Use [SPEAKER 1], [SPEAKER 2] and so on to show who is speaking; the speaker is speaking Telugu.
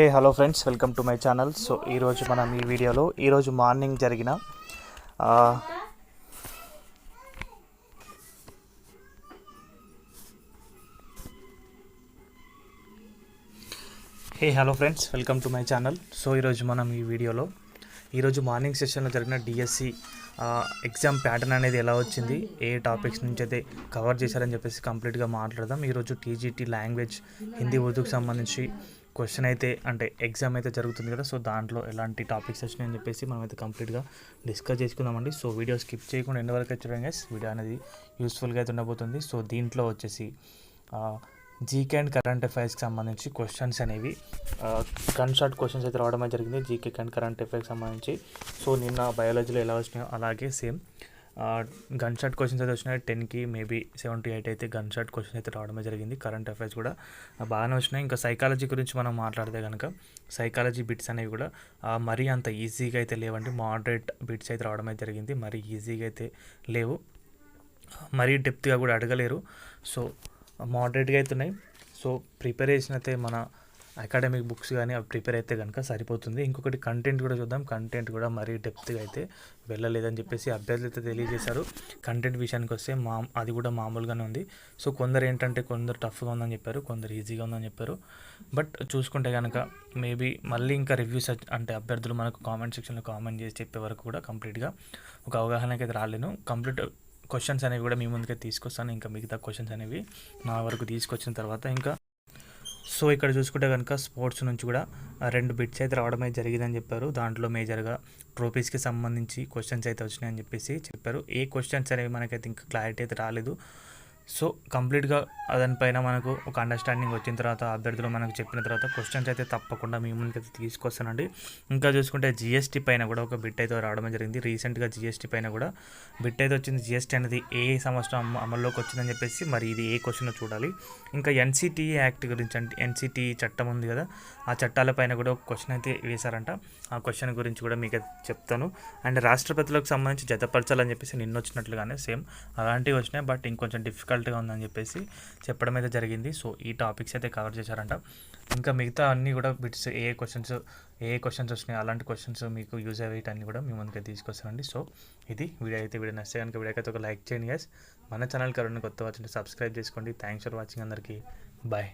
[SPEAKER 1] Hey hello friends welcome to my channel. So ఈరోజు మనం ఈ వీడియోలో ఈరోజు మార్నింగ్ జరిగిన hey hello friends welcome to my channel. So ఈరోజు మనం ఈ వీడియోలో ఈరోజు మార్నింగ్ సెషన్లో జరిగిన డిఎస్సి ఎగ్జామ్ ప్యాటర్న్ అనేది ఎలా వచ్చింది ఏ టాపిక్స్ నుంచి అయితే కవర్ చేశారని చెప్పేసి కంప్లీట్గా మాట్లాడదాం. ఈరోజు టీజీటీ లాంగ్వేజ్ హిందీ ఉర్దూకి సంబంధించి క్వశ్చన్ అయితే అంటే ఎగ్జామ్ అయితే జరుగుతుంది కదా సో దాంట్లో ఎలాంటి టాపిక్స్ వచ్చినాయని చెప్పేసి మనం అయితే కంప్లీట్గా డిస్కస్ చేసుకుందామండి. సో వీడియో స్కిప్ చేయకుండా ఎండ్ వరకు చూడండి గైస్ వీడియో అనేది యూస్ఫుల్గా అయితే ఉండబోతుంది. సో దీంట్లో వచ్చేసి జీకే అండ్ కరెంట్ అఫైర్స్కి సంబంధించి క్వశ్చన్స్ అనేవి గన్ షాట్ క్వశ్చన్స్ అయితే రావడమే జరిగింది. జీకే అండ్ కరెంట్ అఫైర్స్కి సంబంధించి. సో నిన్న బయాలజీలో ఎలా వచ్చినాయో అలాగే సేమ్ గన్ షాట్ క్వశ్చన్స్ అయితే వచ్చినాయి. టెన్కి మేబీ సెవెంటీ ఎయిట్ అయితే గన్ షాట్ క్వశ్చన్ అయితే రావడమే జరిగింది. కరెంట్ అఫైర్స్ కూడా బాగానే వచ్చినాయి. ఇంకా సైకాలజీ గురించి మనం మాట్లాడితే కనుక సైకాలజీ బిట్స్ అనేవి కూడా మరీ అంత ఈజీగా అయితే లేవండి. మోడరేట్ బిట్స్ అయితే రావడమే జరిగింది. మరీ ఈజీగా అయితే లేవు. మరీ డెప్త్గా కూడా అడగలేరు. సో మోడరేట్గా అయితే ఉన్నాయి. సో ప్రిపరేషన్ అయితే మన అకాడమిక్ బుక్స్ కానీ అవి ప్రిపేర్ అయితే కనుక సరిపోతుంది. ఇంకొకటి కంటెంట్ కూడా చూద్దాం. కంటెంట్ కూడా మరీ డెప్త్గా అయితే వెళ్ళలేదని చెప్పేసి అభ్యర్థులు అయితే తెలియజేశారు. కంటెంట్ విషయానికి వస్తే మా అది కూడా మామూలుగానే ఉంది. సో కొందరు ఏంటంటే కొందరు టఫ్గా ఉందని చెప్పారు కొందరు ఈజీగా ఉందని చెప్పారు. బట్ చూసుకుంటే కనుక మేబీ మళ్ళీ ఇంకా రివ్యూస్ అంటే అభ్యర్థులు మనకు కామెంట్ సెక్షన్లో కామెంట్ చేసి చెప్పే వరకు కూడా కంప్లీట్గా ఒక అవగాహనకి అయితే రాలేను. కంప్లీట్ క్వశ్చన్స్ అనేవి కూడా మీ ముందుకే తీసుకొస్తాను. ఇంకా మిగతా క్వశ్చన్స్ అనేవి నా వరకు తీసుకొచ్చిన తర్వాత ఇంకా సో ఇక్కడ చూసుకుంటే కనుక స్పోర్ట్స్ నుంచి కూడా రెండు బిట్స్ అయితే రావడమే జరిగిందని చెప్పారు. దాంట్లో మేజర్గా ట్రోఫీస్కి సంబంధించి క్వశ్చన్స్ అయితే వచ్చినాయని చెప్పేసి చెప్పారు. ఏ క్వశ్చన్స్ అనేవి మనకైతే ఇంకా క్లారిటీ అయితే రాలేదు. సో కంప్లీట్గా దానిపైన మనకు ఒక అండర్స్టాండింగ్ వచ్చిన తర్వాత అభ్యర్థులు మనకు చెప్పిన తర్వాత క్వశ్చన్స్ అయితే తప్పకుండా మీ ముందుకైతే తీసుకొస్తానండి. ఇంకా చూసుకుంటే జిఎస్టీ పైన కూడా ఒక బిట్ అయితే రావడం జరిగింది. రీసెంట్గా జిఎస్టీ పైన కూడా బిట్ అయితే వచ్చింది. జిఎస్టీ అనేది ఏ సంవత్సరం అమల్లోకి వచ్చిందని చెప్పేసి మరి ఇది ఏ క్వశ్చన్ చూడాలి. ఇంకా ఎన్సిటి యాక్ట్ గురించి అంటే ఎన్సిటి చట్టం ఉంది కదా ఆ చట్టాలపైన కూడా ఒక క్వశ్చన్ అయితే వేశారంట. ఆ క్వశ్చన్ గురించి కూడా మీకు చెప్తాను. అండ్ రాష్ట్రపతులకు సంబంధించి జతపరచాలని చెప్పేసి నిన్న వచ్చినట్లుగానే సేమ్ అలాంటివి వచ్చినాయి. బట్ ఇంకొంచెం డిఫికల్ట్ డిఫికల్ట్గా ఉందని చెప్పేసి చెప్పడం అయితే జరిగింది. సో ఈ టాపిక్స్ అయితే కవర్ చేశారంట. ఇంకా మిగతా అన్నీ కూడా bits A questions A questions వచ్చినాయి అలాంటి క్వశ్చన్స్ మీకు యూజ్ అయ్యేటన్నీ కూడా మీ ముందుకే తీసుకొస్తానండి. సో ఇది వీడియో అయితే వీడియో నచ్చితే కనుక వీడియో అయితే ఒక లైక్ చేయండి గైస్ మన ఛానల్ కరోనా కొత్త వచ్చింటే సబ్స్క్రైబ్ చేసుకోండి. థ్యాంక్స్ ఫర్ వాచింగ్ అందరికీ. బాయ్